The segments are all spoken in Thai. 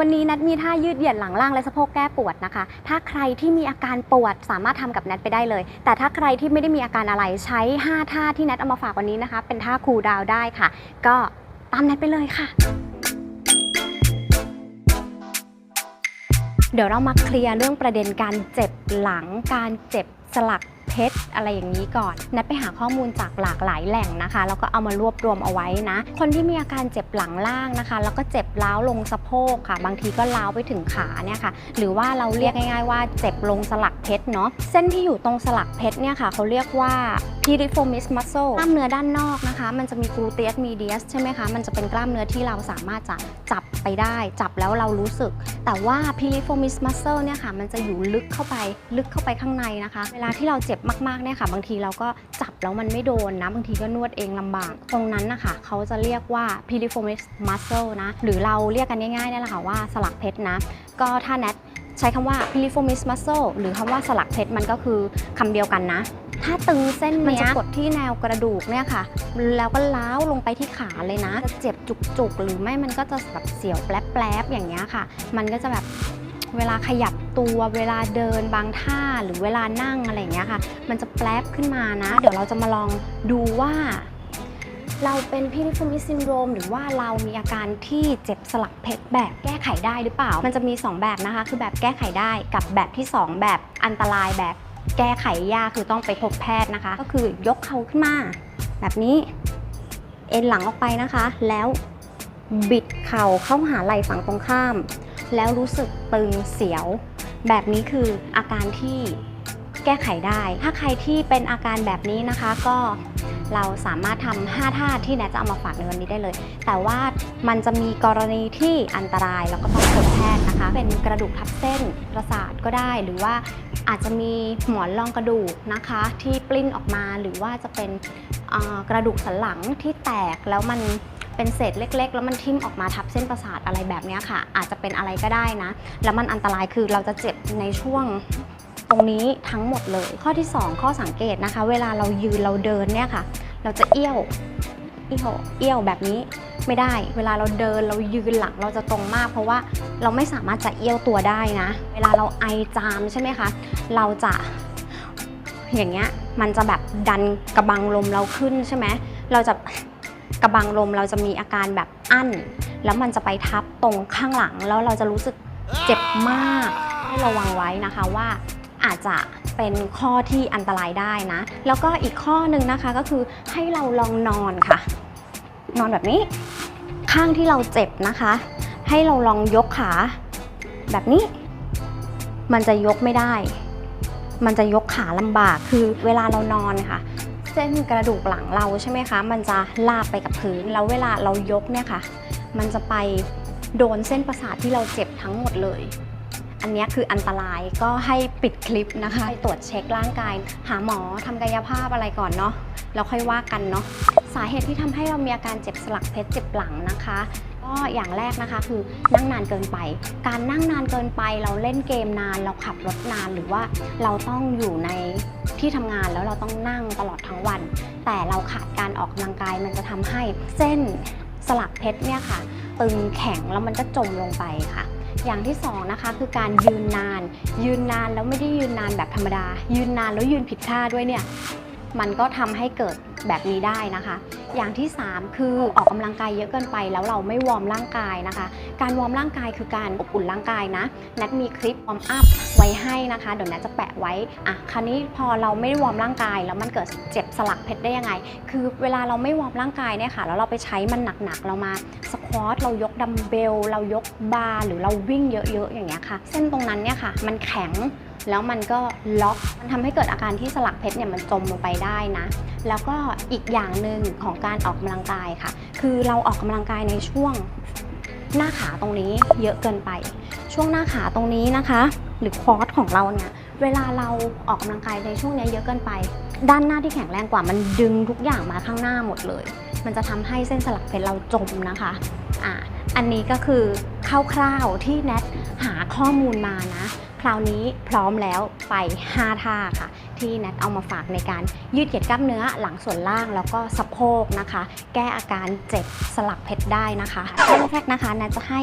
วันนี้นัดมีท่ายืดเหยียดหลังล่างและสะโพกแก้ปวดนะคะ ถ้าใครที่มีอาการปวดสามารถทำกับนัดไปได้เลย แต่ถ้าใครที่ไม่ได้มีอาการอะไรใช้ 5 ท่าที่นัดเอามาฝากวันนี้นะคะ เป็นท่าคูลดาวได้ค่ะ ก็ตามนัดไปเลยค่ะ เดี๋ยวเรามาเคลียร์เรื่องประเด็นการเจ็บหลังการเจ็บ สลักเพชรอะไรอย่างนี้ก่อน นัดไปหาข้อมูลจากหลากหลายแหล่งนะคะ แล้วก็เอามารวบรวมเอาไว้นะ คนที่มีอาการเจ็บหลังล่างนะคะ แล้วก็เจ็บล้าวลงสะโพกค่ะ บางทีก็ล้าวไปถึงขาเนี่ยค่ะ หรือว่าเราเรียกง่าย ๆ ว่าเจ็บลงสลักเพชรเนาะ เส้นที่อยู่ตรงสลักเพชรเนี่ยค่ะเขาเรียกว่า piriformis muscle กล้ามเนื้อด้านนอกนะคะ มันจะมี gluteus medius ใช่ไหมคะ มันจะเป็นกล้ามเนื้อที่เราสามารถจะจับไปได้ จับแล้วเรารู้สึก แต่ว่า piriformis muscle เนี่ยค่ะ มันจะอยู่ลึกเข้าไป ลึกเข้าไปข้างในนะคะ เวลาที่เราเจ็บมากๆเนี่ยค่ะ บางทีเราก็จับแล้วมันไม่โดนนะ บางทีก็นวดเองลำบาก ตรงนั้นนะคะเขาจะเรียกว่า piriformis muscle นะ หรือเราเรียกกันง่ายๆนี่แหละค่ะว่าสลักเพชรนะ ก็ถ้าแนทใช้คำว่า piriformis muscle หรือคำว่าสลักเพชรมันก็คือคำเดียวกันนะ ถ้าตึงเส้นนี้มันจะกดที่แนวกระดูกเนี่ยค่ะ แล้วก็ล้าวลงไปที่ขาเลยนะ จะเจ็บจุกๆ หรือไม่มันก็จะแบบเสียวแปลบๆอย่างเงี้ยค่ะ มันก็จะแบบ เวลาขยับตัวเวลาเดินบางท่าหรือเวลานั่งอะไรอย่างเงี้ยค่ะ มันจะแปลบขึ้นมานะ เดี๋ยวเราจะมาลองดูว่า เราเป็นพิริฟมิซินโดรมหรือว่าเรามีอาการที่เจ็บสลักเพชรแบบแก้ไขได้หรือเปล่า มันจะมี 2 แบบนะคะ คือแบบแก้ไขได้กับแบบที่ 2 แบบอันตรายแบบแก้ไขยากคือต้องไปพบแพทย์นะคะ ก็คือยกเขาขึ้นมา แบบนี้เอ็นหลังออกไปนะคะ แล้วบิดเข่าเข้าหาไหล่ฝั่งตรงข้าม แล้วรู้สึกตึงเสียว แบบนี้คืออาการที่แก้ไขได้ ถ้าใครที่เป็นอาการแบบนี้นะคะก็เราสามารถทำ5ท่าที่แนทจะเอามาฝากในวันนี้ได้เลย แต่ว่ามันจะมีกรณีที่อันตรายแล้วก็ต้องพบแพทย์นะคะ เป็นกระดูกทับเส้นประสาทก็ได้ หรือว่าอาจจะมีหมอนรองกระดูกนะคะ ที่ปลิ้นออกมาหรือว่าจะเป็นกระดูกสันหลังที่แตกแล้วมัน เป็นเศษเล็ก ๆ แล้วมันทิ่มออกมาทับเส้นประสาทอะไรแบบนี้ค่ะ อาจจะเป็นอะไรก็ได้นะ แล้วมันอันตรายคือเราจะเจ็บในช่วงตรงนี้ทั้งหมดเลย ข้อที่ 2 ข้อสังเกตนะคะ เวลาเรายืนเราเดินเนี่ยค่ะ เราจะเอี้ยวเอี้ยวเอี้ยวแบบนี้ไม่ได้ เวลาเราเดินเรายืนหลังเราจะตรงมาก เพราะว่าเราไม่สามารถจะเอี้ยวตัวได้นะ เวลาเราไอจามใช่ไหมคะ เราจะอย่างเงี้ยมันจะแบบดันกระบังลมเราขึ้นใช่ไหมเราจะ กระบังลมเราจะมีอาการแบบอั้น แล้วมันจะไปทับตรงข้างหลัง แล้วเราจะรู้สึกเจ็บมากให้ระวังไว้นะคะว่าอาจจะเป็นข้อที่อันตรายได้นะ แล้วก็อีกข้อหนึ่งนะคะก็คือให้เราลองนอนค่ะ นอนแบบนี้ ข้างที่เราเจ็บนะคะ ให้เราลองยกขา แบบนี้ มันจะยกไม่ได้ มันจะยกขาลำบากคือเวลาเรานอนค่ะ เส้นกระดูกหลังเราใช่ไหมคะ มันจะลาบไปกับพื้น แล้วเวลาเรายกเนี่ยค่ะ มันจะไปโดนเส้นประสาทที่เราเจ็บทั้งหมดเลย อันนี้คืออันตรายก็ให้ปิดคลิปนะคะ ไปตรวจเช็คร่างกาย หาหมอทำกายภาพอะไรก่อนเนาะ แล้วค่อยว่ากันเนาะ สาเหตุที่ทำให้เรามีอาการเจ็บสลักเพชรเจ็บหลังนะคะก็อย่างแรกนะคะคือนั่งนานเกินไป การนั่งนานเกินไปเราเล่นเกมนานเราขับรถนานหรือว่าเราต้องอยู่ใน ที่ทำงานแล้วเราต้องนั่งตลอดทั้งวัน แต่เราขาดการออกกำลังกายมันจะทำให้เส้นสลักเพชรเนี่ยค่ะ ตึงแข็งแล้วมันก็จมลงไปค่ะ อย่างที่สองนะคะคือการยืนนาน ยืนนานแล้วไม่ได้ยืนนานแบบธรรมดา ยืนนานแล้วยืนผิดท่าด้วยเนี่ยมันก็ทำให้เกิด แบบนี้ได้นะคะ อย่างที่ 3 คือออกกำลังกายเยอะเกินไปแล้วเราไม่วอร์มร่างกายนะคะ การวอร์มร่างกายคือการอบอุ่นร่างกายนะแนทมีคลิปวอร์มอัพไว้ให้นะคะเดี๋ยวแนทจะแปะไว้อะคราวนี้พอเราไม่วอร์มร่างกายแล้วมันเกิดเจ็บสลักเพชรได้ยังไง คือเวลาเราไม่วอร์มร่างกายเนี่ยค่ะแล้วเราไปใช้มันหนักๆเรามาสควอตเรายกดัมเบลเรายกบาร์หรือเราวิ่งเยอะๆอย่างเงี้ยค่ะ เส้นตรงนั้นเนี่ยค่ะ มันแข็ง แล้วมันก็ล็อกมันทำให้เกิดอาการที่สลักเพชรเนี่ยมันจมลงไปได้นะแล้วก็อีกอย่างหนึ่งของการออกกำลังกายค่ะ คือเราออกกำลังกายในช่วงหน้าขาตรงนี้เยอะเกินไป ช่วงหน้าขาตรงนี้นะคะ หรือควอตของเราเนี่ยเวลาเราออกกำลังกายในช่วงนี้เยอะเกินไป ด้านหน้าที่แข็งแรงกว่ามันดึงทุกอย่างมาข้างหน้าหมดเลย มันจะทำให้เส้นสลักเพชรเราจมนะคะอะอันนี้ก็คือคร่าวๆที่แนทหาข้อมูลมานะ ราวนี้พร้อมแล้วไป 5 ท่าค่ะ ที่แนทเอามาฝากในการยืดเหยียดกล้ามเนื้อหลังส่วนล่างแล้วก็สะโพกนะคะ แก้อาการเจ็บสลักเพชรได้นะคะขั้นแรกนะคะแนทจะให้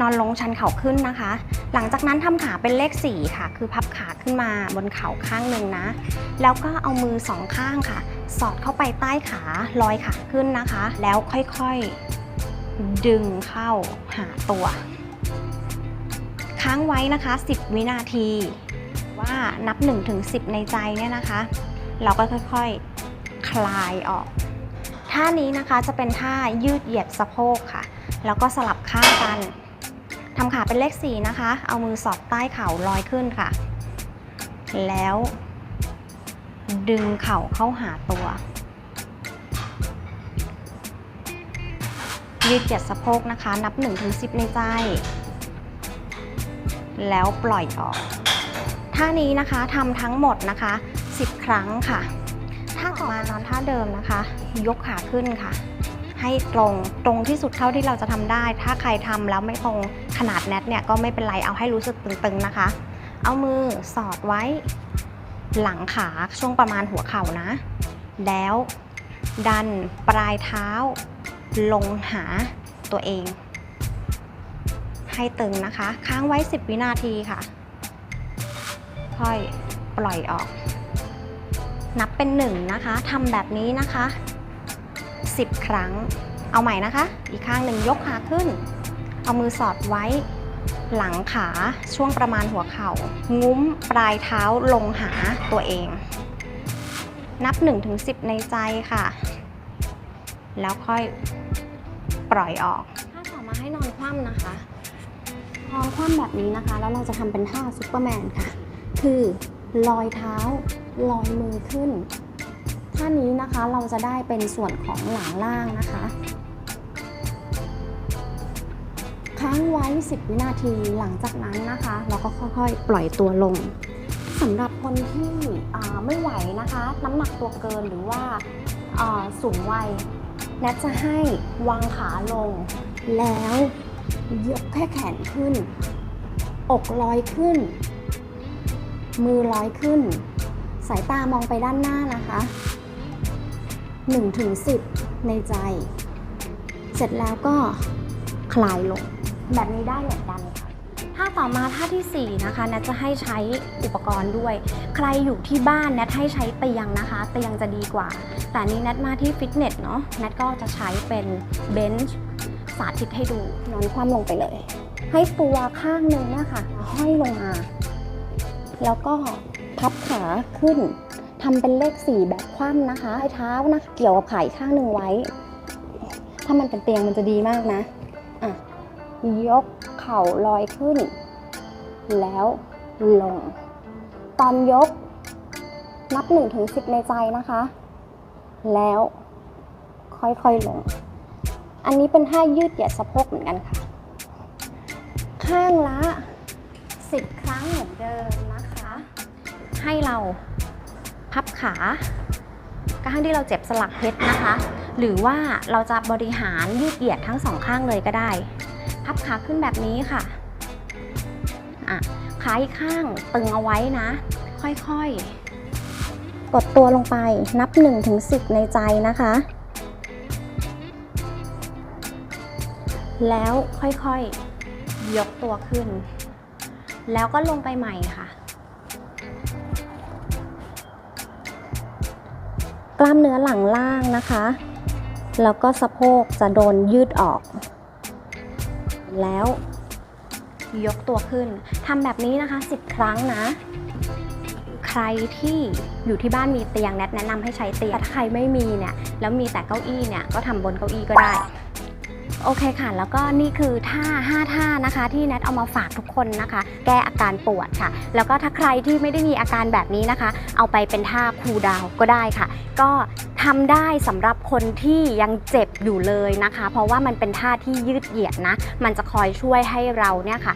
นอนลงชันเข่าขึ้นนะคะ หลังจากนั้นทำขาเป็นเลข 4 ค่ะ คือพับขาขึ้นมาบนเข่าข้างหนึ่งนะ แล้วก็เอามือสองข้างค่ะ สอดเข้าไปใต้ขาลอยขาขึ้นนะคะ แล้วค่อยๆดึงเข้าหาตัว ค้างไว้นะคะ 10 วินาที ว่านับ1ถึง10 ในใจเนี่ยนะคะ เราก็ค่อยๆ คลายออก ท่านี้นะคะจะเป็นท่ายืดเหยียดสะโพกค่ะ แล้วก็สลับข้างกันทำขาเป็นเลข 4 นะคะ เอามือสอดใต้เข่าลอยขึ้นค่ะ แล้ว ดึงเข่าเข้าหาตัว ยืดเหยียดสะโพกนะคะ นับ 1-10 ในใจ แล้วปล่อยออก ท่านี้นะคะทำทั้งหมดนะคะ 10 ครั้งค่ะท่าต่อมานอนท่าเดิมนะคะ ยกขาขึ้นค่ะ ให้ตรงตรงที่สุดเท่าที่เราจะทำได้ ถ้าใครทำแล้วไม่ตรงขนาดแนทเนี่ยก็ไม่เป็นไรเอาให้รู้สึกตึงๆนะคะ เอามือสอดไว้ หลังขาช่วงประมาณหัวเข่านะ แล้วดันปลายเท้าลงหาตัวเอง ให้ตึงนะคะ ค้างไว้ 10 วินาทีค่ะ ค่อยปล่อยออก นับเป็นหนึ่งนะคะทำแบบนี้นะคะ 10 ครั้ง เอาใหม่นะคะ อีกข้างหนึ่งยกขาขึ้น เอามือสอดไว้ หลังขาช่วงประมาณหัวเข่างุ้มปลายเท้าลงหาตัวเอง นับ 1-10 ในใจค่ะ แล้วค่อยปล่อยออก ถ้าต่อมาให้นอนคว่ำนะคะ นอนคว่ำแบบนี้นะคะ แล้วเราจะทำเป็นท่าซุปเปอร์แมนค่ะ คือลอยเท้าลอยมือขึ้น ท่านี้นะคะเราจะได้เป็นส่วนของหลังล่างนะคะ ค้างไว้ 10 วินาทีหลังจากนั้นนะคะ เราก็ค่อยๆ ปล่อยตัวลงสำหรับคนที่ไม่ไหวนะคะ น้ำหนักตัวเกินหรือว่าอ่าสูงวัยแนทจะให้วางขาลงแล้ว ยกแค่แขนขึ้น อกลอยขึ้น มือลอยขึ้น สายตามองไปด้านหน้านะคะ1ถึง10ในใจ เสร็จแล้วก็คลายลง แบบนี้ได้เหมือนกันค่ะท่าต่อมาท่าทีสี่ 4 นะคะแนทจะให้ใช้อุปกรณ์ด้วย ใครอยู่ที่บ้านแนทให้ใช้เตียงนะคะ เตียงจะดีกว่า แต่นนี้แนทมาที่ฟิตเนสเนาะแนทก็จะใช้เป็นเบนช์ สาธิตให้ดูนอนคว่ำลงไปเลย ให้ตัวข้างหนึ่งเนี่ยค่ะห้อยลงมา แล้วก็พับขาขึ้นทำเป็นเลขสี่แบบคว่ำนะคะให้เท้านะเกี่ยวกับขาอีกข้างหนึ่งไว้ ถ้ามันเป็นเตียงมันจะดีมากนะอะยกเข่าลอยขึ้น แล้วลง ตอนยกนับ1นถึงสิในใจนะคะ แล้วค่อยๆลง อันนี้เป็นท่ายืดเหยียดสะโพกเหมือนกันค่ะ ข้างละ 10 ครั้งเหมือนเดิมนะคะ ให้เราพับขาข้างที่เราเจ็บสลักเพชรนะคะ หรือว่าเราจะบริหารยืดเหยียดทั้งสองข้างเลยก็ได้ พับขาขึ้นแบบนี้ค่ะอะขาอีกข้างตึงเอาไว้นะ ค่อยๆ กดตัวลงไปนับ1ถึง10 ในใจนะคะ แล้วค่อยๆยกตัวขึ้น แล้วก็ลงไปใหม่ค่ะ กล้ามเนื้อหลังล่างนะคะ แล้วก็สะโพกจะโดนยืดออก แล้วยกตัวขึ้นทำแบบนี้นะคะ 10 ครั้งนะ ใครที่อยู่ที่บ้านมีเตียงแนะแนะนำให้ใช้เตียงถ้าใครไม่มีเนี่ยแล้วมีแต่เก้าอี้เนี่ยก็ทำบนเก้าอี้ก็ได้ โอเคค่ะ แล้วก็นี่คือท่า 5 ท่านะคะ ที่แนทเอามาฝากทุกคนนะคะ แก้อาการปวดค่ะ แล้วก็ถ้าใครที่ไม่ได้มีอาการแบบนี้นะคะ เอาไปเป็นท่าคูลดาวก็ได้ค่ะ ก็ ทำได้สำหรับคนที่ยังเจ็บอยู่เลยนะคะ เพราะว่ามันเป็นท่าที่ยืดเหยียดนะ มันจะคอยช่วยให้เราเนี่ยค่ะ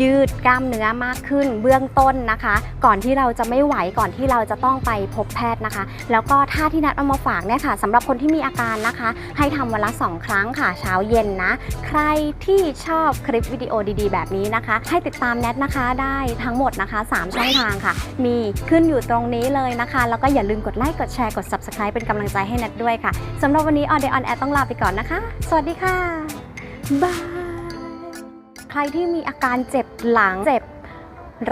ยืดกล้ามเนื้อมากขึ้นเบื้องต้นนะคะ ก่อนที่เราจะไม่ไหวก่อนที่เราจะต้องไปพบแพทย์นะคะ แล้วก็ท่าที่นัดเอามาฝากเนี่ยค่ะสำหรับคนที่มีอาการนะคะ ให้ทำวันละ 2 ครั้งค่ะเช้าเย็นนะ ใครที่ชอบคลิปวิดีโอดีๆ แบบนี้นะคะ ให้ติดตามแนทนะคะได้ทั้งหมดนะคะ 3 ช่องทางค่ะ มีขึ้นอยู่ตรงนี้เลยนะคะ แล้วก็อย่าลืมกดไลค์กดแชร์กด subscribe เป็นกำำลังใจให้นทด้วยค่ะสำหรับวันนี้ On Day On Air ต้องลาไปก่อนนะคะ สวัสดีค่ะบายใครที่มีอาการเจ็บหลังเจ็บ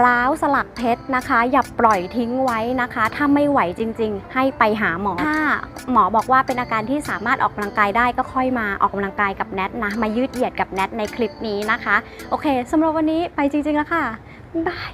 ร้าวสลักเพชรนะคะ อย่าปล่อยทิ้งไว้นะคะ ถ้าไม่ไหวจริง ๆ ให้ไปหาหมอ ถ้าหมอบอกว่าเป็นอาการที่สามารถออกกำลังกายได้ก็ค่อยมาออกกำลังกายกับแนทนะ มายืดเหยียดกับแนทในคลิปนี้นะคะ โอเคสำหรับวันนี้ไปจริงๆแล้วค่ะบาย